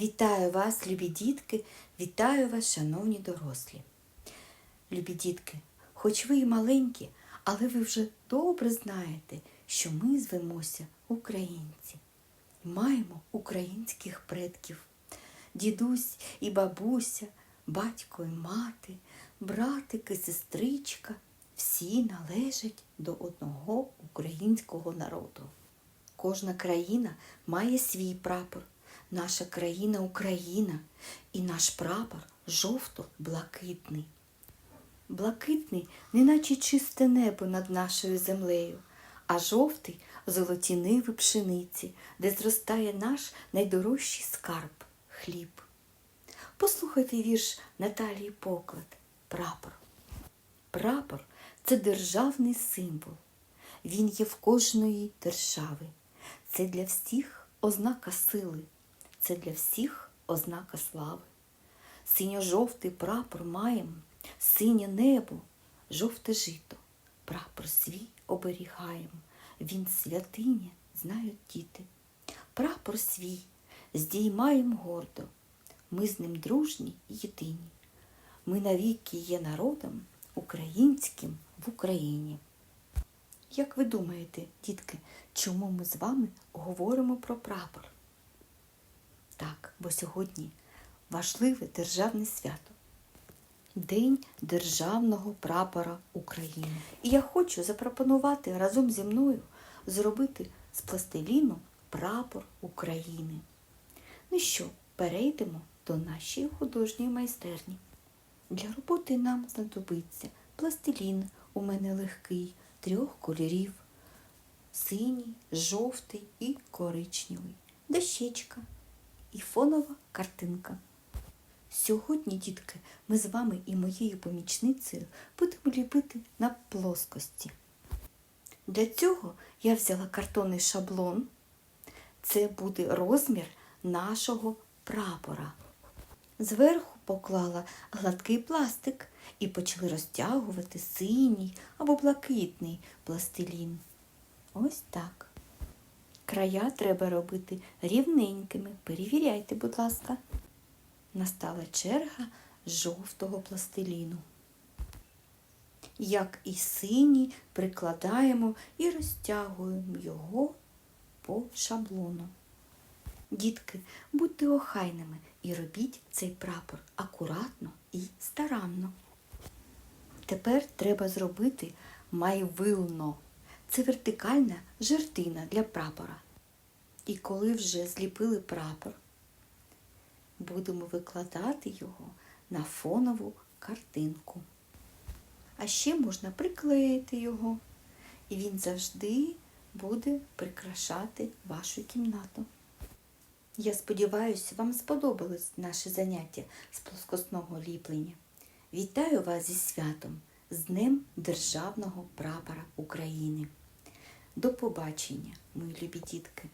Вітаю вас, любі дітки, вітаю вас, шановні дорослі. Любі дітки, хоч ви і маленькі, але ви вже добре знаєте, що ми звемося українці. Маємо українських предків. Дідусь і бабуся, батько і мати, братик і сестричка всі належать до одного українського народу. Кожна країна має свій прапор. Наша країна Україна, і наш прапор жовто-блакитний. Блакитний, неначе чисте небо над нашою землею, а жовтий золоті ниви пшениці, де зростає наш найдорожчий скарб хліб. Послухайте вірш Наталії Поклад Прапор. Прапор це державний символ. Він є в кожної держави. Це для всіх ознака сили, це для всіх ознака слави. Синьо-жовтий прапор маємо, синє небо, жовте жито. Прапор свій оберігаємо. Він святиня, знають діти. Прапор свій здіймаємо гордо. Ми з ним дружні і єдині. Ми навіки є народом українським в Україні. Як ви думаєте, дітки, чому ми з вами говоримо про прапор? Так, бо сьогодні важливе державне свято. День Державного прапора України. І я хочу запропонувати разом зі мною зробити з пластиліну прапор України. Ну що, перейдемо до нашої художньої майстерні. Для роботи нам знадобиться пластилін у мене легкий, трьох кольорів синій, жовтий і коричневий, дощечка і фонова картинка. Сьогодні, дітки, ми з вами і моєю помічницею будемо ліпити на плоскості. Для цього я взяла картонний шаблон. Це буде розмір нашого прапора. Зверху поклала гладкий пластик і почали розтягувати синій або блакитний пластилін. Ось так. Края треба робити рівненькими. Перевіряйте, будь ласка. Настала черга жовтого пластиліну. Як і синій, прикладаємо і розтягуємо його по шаблону. Дітки, будьте охайними і робіть цей прапор акуратно і старанно. Тепер треба зробити майвилно. Це вертикальна жердина для прапора. І коли вже зліпили прапор, будемо викладати його на фонову картинку. А ще можна приклеїти його, і він завжди буде прикрашати вашу кімнату. Я сподіваюся, вам сподобалось наше заняття з плоскосного ліплення. Вітаю вас зі святом, з Днем Державного прапора України. До побачення, мої любі дітки!